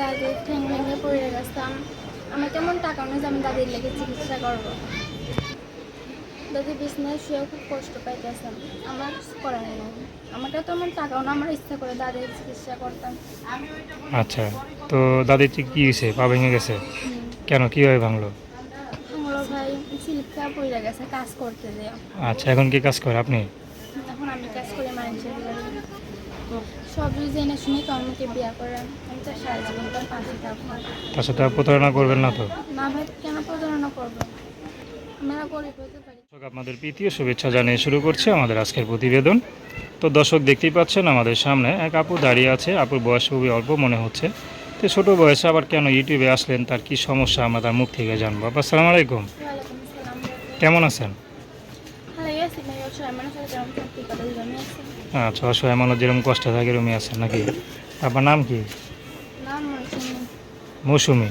দাদির ঠ্যাং ভেঙে পড়ে গেছিলাম আমার তেমন টাকা নেই যে আমি দাদির লেগে চিকিৎসা করব। দাদি বিছনায় শুয়ে খুব কষ্ট পাইতেছেন আমার কিছু করার নেই। আমাকে তো আমার টাকাও না আমার ইচ্ছা করে দাদির চিকিৎসা করতাম। আচ্ছা তো দাদির কী হয়েছে? পা ভেঙে গেছে। কেন? কীভাবে ভাঙলো? আমার ভাই সিল্কা পড়ে গেছে কাজ করতে যে আচ্ছা এখন কি কাজ করে আপনি এখন আমি কাজ করে মানুষের বাড়ি সব জেনে শুনে তো আমাকে বিয়ে করে আমি তো সারা জীবন তার পাশে থাকব তার সাথে আর প্রতারণা করবেন না তো? না ভাই কেন প্রতারণা করব? আমরা গরিব হতে পারি। দর্শক আপনাদের প্রীতীয় শুভেচ্ছা জানিয়ে শুরু করছে আমাদের আজকের প্রতিবেদন। তো দর্শক দেখতেই পাচ্ছেন আমাদের সামনে এক আপু দাঁড়িয়ে আছে। আপুর বয়স খুবই অল্প মনে হচ্ছে। তো ছোটো বয়সে আবার কেন ইউটিউবে আসলেন? তার কি সমস্যা? আমরা তার মুখ থেকে জানব। আপা আসসালামু আলাইকুম। কেমন আছেন? আচ্ছা অসহায় মানুষ যেরকম কষ্ট থাকে এরকমই আছেন নাকি? আপনার নাম কি? মৌসুমি।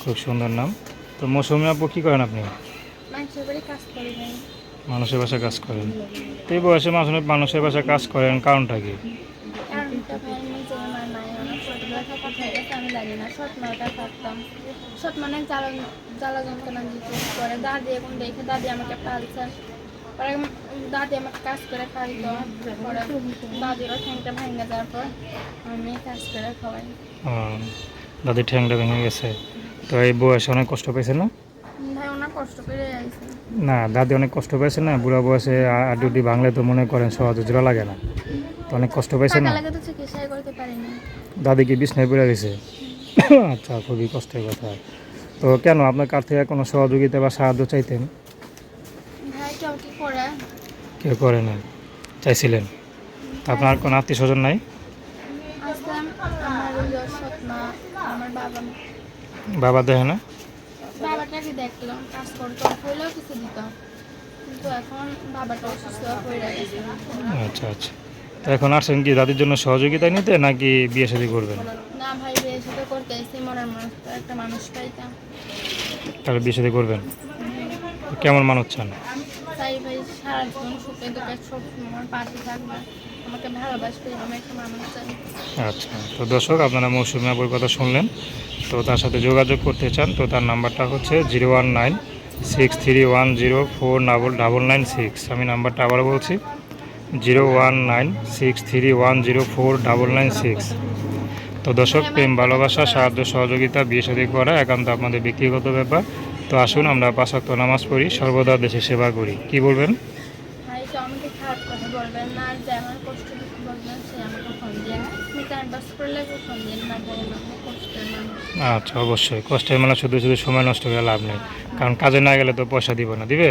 খুব সুন্দর নাম। তো মৌসুমি আপু কী করেন আপনি? মানুষের বাড়ি কাজ বাসায় করেন। তো এই বয়সে মানুষের মানুষের বাসায় কাজ করেন কারণটা কি? সৎ মানে জ্বালা জ্বালা যন্ত্রণা দিত পরে দাদি এখন দেখে দাদি আমাকে পালছে। পরে দাদি আমাকে কাজ করে পরে দাদিরও ঠ্যাংটা ভেঙে যাওয়ার পর আমি কাজ করে খাওয়াই। দাদির ঠ্যাংটা ভেঙে গেছে। তো এই বয়সে অনেক কষ্ট পেয়েছে না? করে না দাদি অনেক কষ্ট পেয়েছে না? বুড়া বয়সে আড্ডি ভাঙলে তো মনে করেন সহজে জোড়া লাগে না। তো অনেক কষ্ট পেয়েছে না? তো দাদি কি বিছনায় পড়ে গেছে আচ্ছা খুবই কষ্টের কথা। তো কেন আপনার কাছ থেকে কোনো সহযোগিতা বা সাহায্য চাইতেন? ভাই কেউ কি করে কেউ করে না চাইছিলেন। তা আপনার কোনো আত্মীয় স্বজন নাই? আসলাম আমার ওই আমার বাবা বাবা দেখে না? বাবাটাকে দেখলাম কাজ করতো হইলেও কিছু দিত। কিন্তু এখন বাবাটা অসুস্থ হয়ে গেছে। আচ্ছা আচ্ছা। এখন আসছেন কি দাদির জন্য সহযোগিতা নিতে নাকি বিয়ে শাদী করবেন? না ভাই বিয়ে সাথে করতে এসে মনের মানুষ একটা মানুষ পাইতাম। তাহলে বিয়ে শাদী করবেন? কেমন মানুষ চান তাই ভাই সারা জীবন সুখে দুঃখে সব আমার পাশে থাকবে। আমাকে ভালোবাসবে আমি একটা মানুষ চাই। আচ্ছা তো দর্শক আপনারা মৌসুমি আবুর কথা শুনলেন। তো তার সাথে যোগাযোগ করতে চান তো তার নাম্বারটা হচ্ছে zero one nine six three one zero four double double nine six. আমি নাম্বারটা আবার বলছি zero one nine six three one zero four double nine six. তো দর্শক প্রেম ভালোবাসা সাহায্য সহযোগিতা বিয়ে শাদী করা একান্ত আপনাদের ব্যক্তিগত ব্যাপার। তো আসুন আমরা পাশাক্ত নামাজ পড়ি সর্বদা দেশে সেবা করি। কি বলবেন? আচ্ছা অবশ্যই। কষ্টের মানে শুধু শুধু সময় নষ্ট করে লাভ নেই। কারণ কাজে না গেলে তো পয়সা দিব না দিবে?